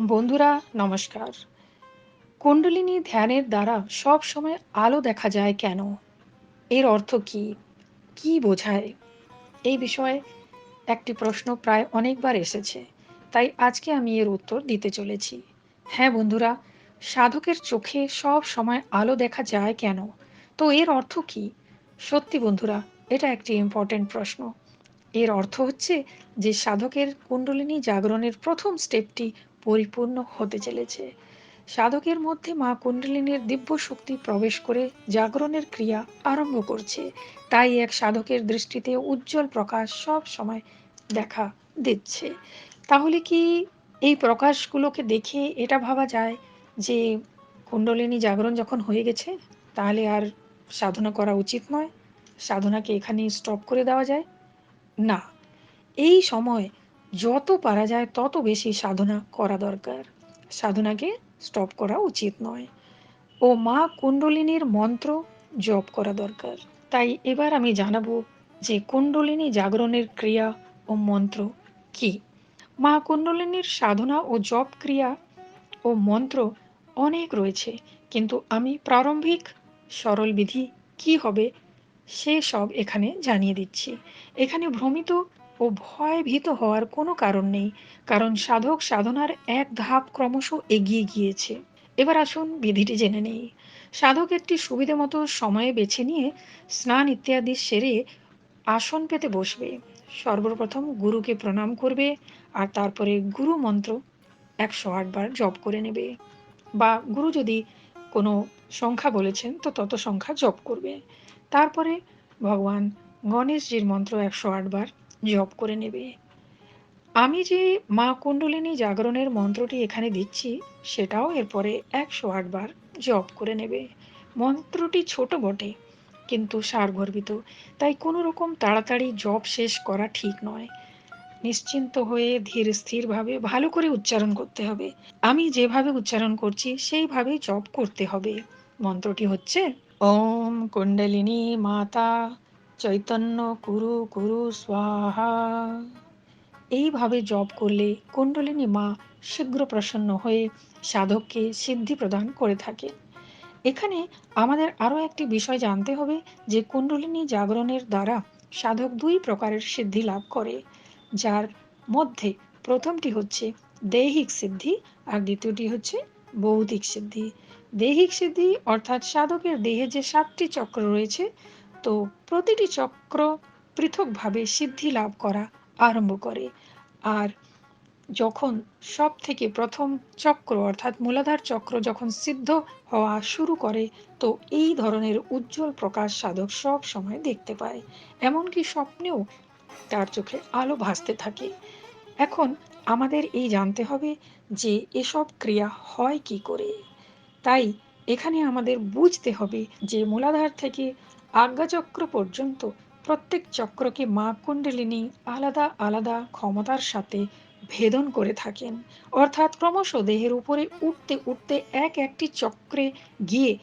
বন্ধুরা, নমস্কার। কুণ্ডলিনী ধ্যানের দ্বারা সব সময় আলো দেখা যায় কেন? এর অর্থ কি? কি বোঝায়? এই বিষয়ে একটি প্রশ্ন প্রায় অনেকবার এসেছে, তাই আজকে আমি এর উত্তর দিতে চলেছি। হ্যাঁ বন্ধুরা, সাধকের চোখে সব সময় আলো দেখা যায় কেন? তো এর অর্থ কি? সত্যি বন্ধুরা, এটা একটি ইম্পর্টেন্ট প্রশ্ন। এর অর্থ হচ্ছে যে সাধকের কুণ্ডলিনী জাগরণের প্রথম স্টেপটি পরিপূর্ণ হতে চলেছে। সাধকের মধ্যে মা কুণ্ডলিনীর দিব্য শক্তি প্রবেশ করে জাগরণের ক্রিয়া আরম্ভ করছে। তাই এক সাধকের দৃষ্টিতে উজ্জ্বল প্রকাশ সব সময় দেখা দিচ্ছে। তাহলে কি এই প্রকাশগুলোকে দেখে এটা ভাবা যায় যে কুণ্ডলিনী জাগরণ যখন হয়ে গেছে, তাহলে আর সাধনা করা উচিত নয়? সাধনাকে এখানেই স্টপ করে দেওয়া যায়? না। এই সময় যত পারা যায় তত বেশি সাধনা করা দরকার। সাধনাকে স্টপ করা উচিত নয়। ও মা কুণ্ডলিনীর মন্ত্র জপ করা দরকার। তাই এবার আমি জানাব যে কুণ্ডলিনী জাগরণের ক্রিয়া ও মন্ত্র কি? মা কুণ্ডলিনীর সাধনা ও জপ ক্রিয়া ও মন্ত্র অনেক রয়েছে, কিন্তু আমি প্রারম্ভিক সরল বিধি কি হবে সে সব এখানে জানিয়ে দিচ্ছি। এখানে ভ্রমিত ও ভয় ভীত হওয়ার কোনো কারণ নেই, কারণ সাধক সাধনার এক ধাপ ক্রমশ এগিয়ে গিয়েছে। এবার আসুন বিধিটি জেনে নেই। সাধক একটি সুবিধে মতো সময়ে বেছে নিয়ে স্নান ইত্যাদি সেরে আসন পেতে বসবে। সর্বপ্রথম গুরুকে প্রণাম করবে আর তারপরে গুরু মন্ত্র একশো আটবার জপ করে নেবে। বা গুরু যদি কোনো সংখ্যা বলেছেন, তো তত সংখ্যা জপ করবে। তারপরে ভগবান গণেশজির মন্ত্র একশো আটবার জপ করে নেবে। আমি যে মা কুণ্ডলিনী জাগরণের মন্ত্রটি এখানে দিচ্ছি, সেটাও এরপরে একশো আটবার জপ করে নেবে। মন্ত্রটি ছোট বটে, কিন্তু সারগর্বিত, তাই কোনো রকম তাড়াতাড়ি জপ শেষ করা ঠিক নয়। নিশ্চিন্ত হয়ে ধীর স্থিরভাবে ভালো করে উচ্চারণ করতে হবে। আমি যেভাবে উচ্চারণ করছি, সেইভাবেই জপ করতে হবে। মন্ত্রটি হচ্ছে, ওম কুণ্ডলিনী মাতা চৈতন্য কুরু কুরু স্বাহা। এইভাবে জপ করলে কুণ্ডলিনী মা শীঘ্র প্রসন্ন হয়ে সাধককে সিদ্ধি প্রদান করে থাকে। এখানে আমাদের আরও একটি বিষয় জানতে হবে যে কুণ্ডলিনী জাগরণের দ্বারা সাধক দুই প্রকারের সিদ্ধি লাভ করে। যার মধ্যে প্রথমটি হচ্ছে দৈহিক সিদ্ধি আর দ্বিতীয়টি হচ্ছে বৌদ্ধিক সিদ্ধি। দৈহিক সিদ্ধি অর্থাৎ সাধকের দেহে যে সাতটি চক্র রয়েছে তো প্রতিটি চক্র পৃথকভাবে সিদ্ধি লাভ করা আরম্ভ করে। আর যখন সব থেকে প্রথম চক্র অর্থাৎ মূলাধার চক্র যখন সিদ্ধ হওয়া শুরু করে, তো এই ধরনের উজ্জ্বল প্রকাশ সাধক সব সময় দেখতে পায়। এমনকি স্বপ্নেও তার চোখে আলো ভাসতে থাকে। এখন আমাদের এই জানতে হবে যে এসব ক্রিয়া হয় কি করে? তাই এখানে আমাদের বুঝতে হবে যে মূলাধার থেকে আজ্ঞাচক্র পর্যন্ত প্রত্যেক চক্রকে মা কুণ্ডলিনী আলাদা আলাদা ক্ষমতার সাথে ভেদন করে থাকেন। অর্থাৎ ক্রমশ দেহের উপরে উঠতে উঠতে এক একটি চক্রে গিয়ে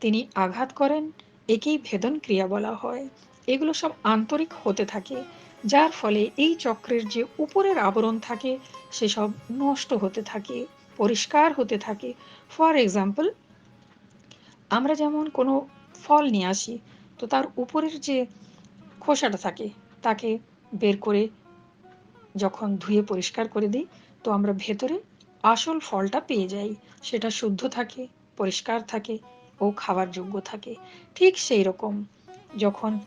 তিনি আঘাত করেন, একেই ভেদন ক্রিয়া বলা হয়। এগুলো সব আন্তরিক হতে থাকে, যার ফলে এই চক্রের যে উপরের আবরণ থাকে, সেসব নষ্ট হতে থাকে, পরিষ্কার হতে থাকে। ফর এক্সাম্পল আমরা যেমন কোনো ফল নিয়ে আসি, তো তার উপরের যে খোসাটা থাকে, তাকে বের করে যখন ধুয়ে পরিষ্কার করে দিই, তো আমরা ভেতরে আসল ফলটা পেয়ে যাই। সেটা শুদ্ধ থাকে, পরিষ্কার থাকে ও খাবার যোগ্য থাকে। ঠিক সেই রকম যখন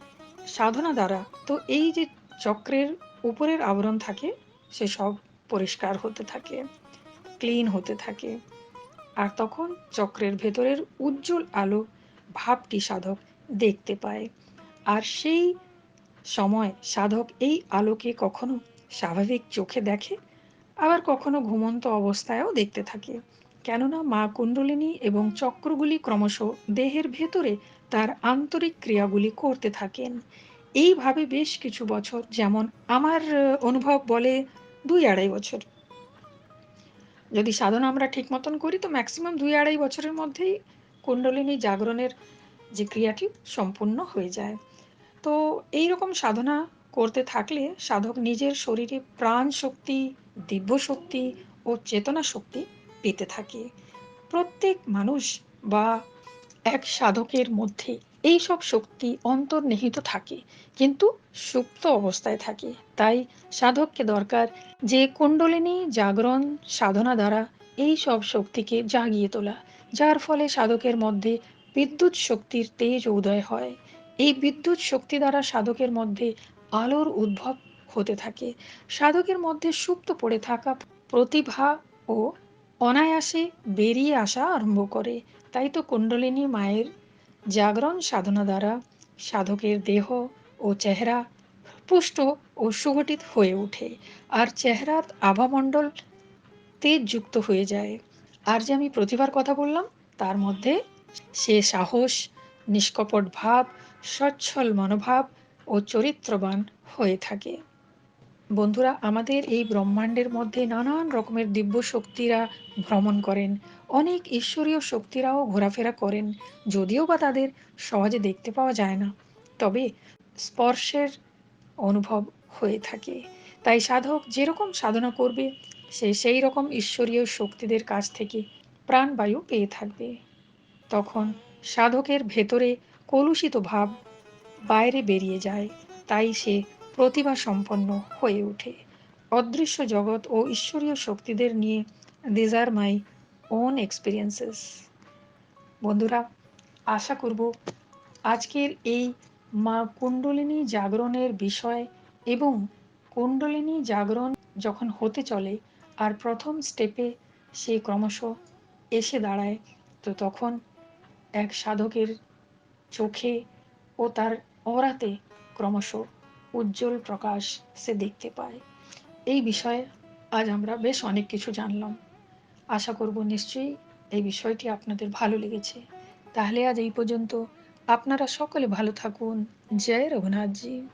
সাধনা দ্বারা, তো এই যে চক্রের উপরের আবরণ থাকে, সে সব পরিষ্কার হতে থাকে, ক্লিন হতে থাকে। আর তখন চক্রের ভেতরের উজ্জ্বল আলো ভাবটি সাধক দেখতে পায়। আর সেই সময় সাধক এই আলোকে কখনো স্বাভাবিক চোখে দেখে, আবার কখনো ঘুমন্ত অবস্থায়ও দেখতে থাকে। কেননা মা কুণ্ডলিনী এবং চক্রগুলি ক্রমশ দেহের ভেতরে তার আন্তরিক ক্রিয়াগুলি করতে থাকেন। এইভাবে বেশ কিছু বছর, যেমন আমার অনুভব বলে দুই আড়াই বছর। যদি সাধনা আমরা ঠিক মতন করি, তো ম্যাক্সিমাম দুই আড়াই বছরের মধ্যেই কুণ্ডলিনী জাগরণের যে ক্রিয়াটি সম্পূর্ণ হয়ে যায়। তো এই রকম সাধনা করতে থাকলে সাধক নিজের শরীরে প্রাণ শক্তি, দিব্য শক্তি ও চেতনা শক্তি পেতে থাকে। প্রত্যেক মানুষ বা এক সাধকের মধ্যে এই সব শক্তি অন্তর্নিহিত থাকে, কিন্তু সুপ্ত অবস্থায় থাকে। তাই সাধককে দরকার যে কুণ্ডলিনী, জাগরণ, সাধনা দ্বারা এই সব শক্তিকে জাগিয়ে তোলা, যার ফলে সাধকের মধ্যে বিদ্যুৎ শক্তির তেজ উদয় হয়। এই বিদ্যুৎ শক্তি দ্বারা সাধকের মধ্যে আলোর উদ্ভব হতে থাকে। সাধকের মধ্যে সুপ্ত পড়ে থাকা প্রতিভা ও অনায়াসে বেরিয়ে আসা আরম্ভ করে। তাই তো কুণ্ডলিনী মায়ের জাগরণ সাধনা দ্বারা সাধকের দেহ ও চেহারা পুষ্ট ও সুগঠিত হয়ে ওঠে। আর চেহারার আভামণ্ডল তেজযুক্ত হয়ে যায়। আর যে আমি প্রতিভার কথা বললাম, তার মধ্যে সে সাহস, নিষ্কপট ভাব, সচ্ছল মনোভাব ও চরিত্রবান হয়ে থাকে। বন্ধুরা, আমাদের এই ব্রহ্মাণ্ডের মধ্যে নানান রকমের দিব্য শক্তিরা ভ্রমণ করেন। অনেক ঈশ্বরীয় শক্তিরাও ঘোরাফেরা করেন, যদিও বা তাদের সহজে দেখতে পাওয়া যায় না। তবে স্পর্শের অনুভব হয়ে থাকে। তাই সাধক যেরকম সাধনা করবে, সে সেই রকম ঈশ্বরীয় শক্তিদের কাছ থেকে প্রাণবায়ু পেয়ে থাকবে। তখন সাধকের ভেতরে কলুষিত ভাব বাইরে বেরিয়ে যায়। তাই সে প্রতিভা সম্পন্ন হয়ে ওঠে। অদৃশ্য জগৎ ও ঈশ্বরীয় শক্তিদের নিয়ে these are my own experiences বন্ধুরা, আশা করব আজকের এই মা কুণ্ডলিনী জাগরণের বিষয় এবং কুণ্ডলিনী জাগরণ যখন হতে চলে আর প্রথম স্টেপে সে ক্রমশ এসে দাঁড়ায়, তো তখন এক সাধকের চোখে ও তার ওরাতে ক্রমশ উজ্জ্বল প্রকাশ সে দেখতে পায়। এই বিষয়ে আজ আমরা বেশ অনেক কিছু জানলাম। আশা করব নিশ্চয়ই এই বিষয়টি আপনাদের ভালো লেগেছে। তাহলে আজ এই পর্যন্ত। আপনারা সকলে ভালো থাকুন। জয় রঘুনাথজি।